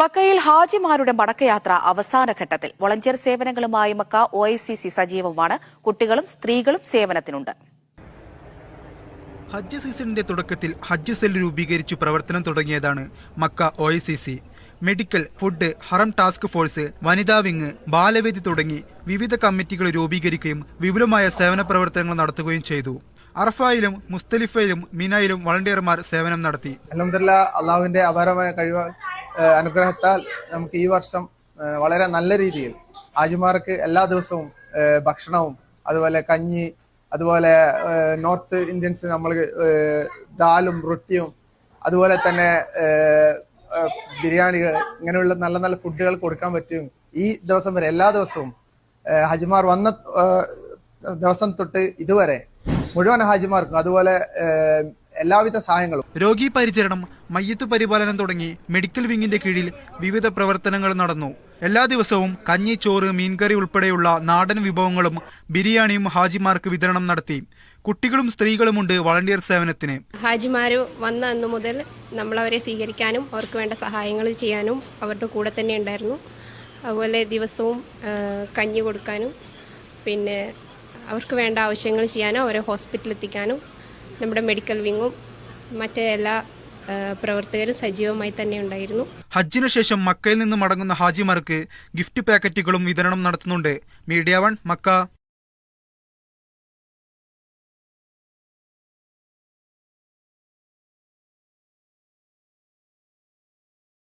മക്കയിൽ ഹാജിമാരുടെ മടക്കയാത്ര അവസാന ഘട്ടത്തിൽ. Volunteer സേവനങ്ങളുമായി Mecca O I C C സജീവമാണ്. കുട്ടികളും സ്ത്രീകളും സേവനത്തിനുണ്ട്. ഹജ്ജ് സീസണിന്റെ തുടക്കത്തിൽ ഹജ്ജ് സെൽ രൂപീകരിച്ചു പ്രവർത്തനം തുടങ്ങിയതാണ് Mecca O I C C. Medical food Haram task force വനിതാ വിങ് ബാലവേദി തുടങ്ങി വിവിധ കമ്മിറ്റികൾ രൂപീകരിക്കുകയും വിപുലമായ സേവന പ്രവർത്തനങ്ങൾ നടത്തുകയും ചെയ്തു. അറഫായിലും മുസ്തലിഫയിലും മിനായിലും വളണ്ടിയർമാർ സേവനം നടത്തി. അലഹമില്ല അള്ളാഹുവിന്റെ അപാരമായ കഴിവ് അനുഗ്രഹത്താൽ നമുക്ക് ഈ വർഷം വളരെ നല്ല രീതിയിൽ ഹാജിമാർക്ക് എല്ലാ ദിവസവും ഭക്ഷണവും അതുപോലെ കഞ്ഞി അതുപോലെ നോർത്ത് ഇന്ത്യൻസ് നമ്മൾ ദാലും റൊട്ടിയും അതുപോലെ തന്നെ ബിരിയാണികൾ ഇങ്ങനെയുള്ള നല്ല നല്ല ഫുഡുകൾ കൊടുക്കാൻ പറ്റും. ഈ ദിവസം വരെ എല്ലാ ദിവസവും ഹജിമാർ വന്ന ദിവസം തൊട്ട് ഇതുവരെ മുഴുവൻ ഹാജിമാർക്കും അതുപോലെ എല്ലാവിധ സഹായങ്ങളും. രോഗി പരിചരണം മയ്യത്ത് പരിപാലനം തുടങ്ങി മെഡിക്കൽ വിങ്ങിന്റെ കീഴിൽ വിവിധ പ്രവർത്തനങ്ങൾ നടന്നു. എല്ലാ ദിവസവും കഞ്ഞി ചോറ് മീൻകറി ഉൾപ്പെടെയുള്ള നാടൻ വിഭവങ്ങളും ബിരിയാണിയും ഹാജിമാർക്ക് വിതരണം നടത്തി. കുട്ടികളും സ്ത്രീകളുമുണ്ട് വളണ്ടിയർ സേവനത്തിന്. ഹാജിമാര് വന്ന അന്ന് മുതൽ അവരെ സ്വീകരിക്കാനും അവർക്ക് വേണ്ട സഹായങ്ങൾ ചെയ്യാനും അവരുടെ കൂടെ തന്നെ ഉണ്ടായിരുന്നു. അതുപോലെ ദിവസവും കഞ്ഞി കൊടുക്കാനും പിന്നെ അവർക്ക് വേണ്ട ആവശ്യങ്ങൾ ചെയ്യാനും അവരെ ഹോസ്പിറ്റലിൽ എത്തിക്കാനും നമ്മുടെ മെഡിക്കൽ വിങ്ങും മറ്റേ എല്ലാ പ്രവർത്തകരും സജീവമായി തന്നെ ഉണ്ടായിരുന്നു. ഹജ്ജിനു ശേഷം മക്കയിൽ നിന്ന് മടങ്ങുന്ന ഹാജിമാർക്ക് ഗിഫ്റ്റ് പാക്കറ്റുകളും വിതരണം നടത്തുന്നുണ്ട്. Media one Mecca.